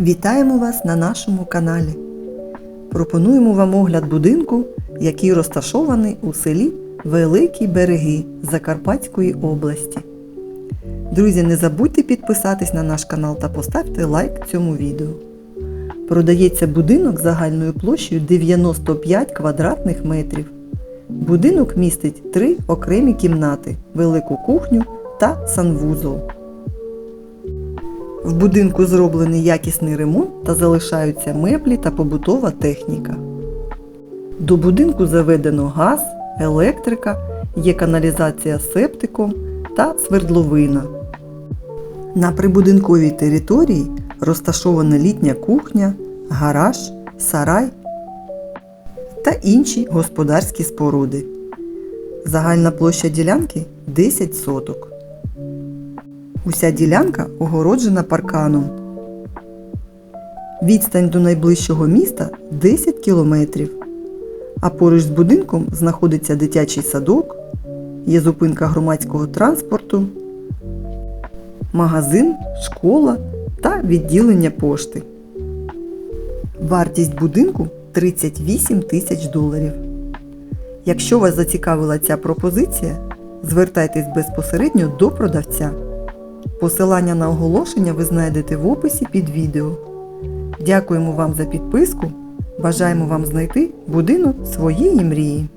Вітаємо вас на нашому каналі. Пропонуємо вам огляд будинку, який розташований у селі Великі Береги Закарпатської області. Друзі, не забудьте підписатись на наш канал та поставте лайк цьому відео. Продається будинок загальною площею 95 квадратних метрів. Будинок містить три окремі кімнати, велику кухню та санвузол. В будинку зроблений якісний ремонт та залишаються меблі та побутова техніка. До будинку заведено газ, електрика, є каналізація септиком та свердловина. На прибудинковій території розташована літня кухня, гараж, сарай та інші господарські споруди. Загальна площа ділянки 10 соток. Уся ділянка огороджена парканом. Відстань до найближчого міста 10 кілометрів. А поруч з будинком знаходиться дитячий садок, є зупинка громадського транспорту, магазин, школа та відділення пошти. Вартість будинку 38 тисяч доларів. Якщо вас зацікавила ця пропозиція, звертайтесь безпосередньо до продавця. Посилання на оголошення ви знайдете в описі під відео. Дякуємо вам за підписку. Бажаємо вам знайти будинок своєї мрії.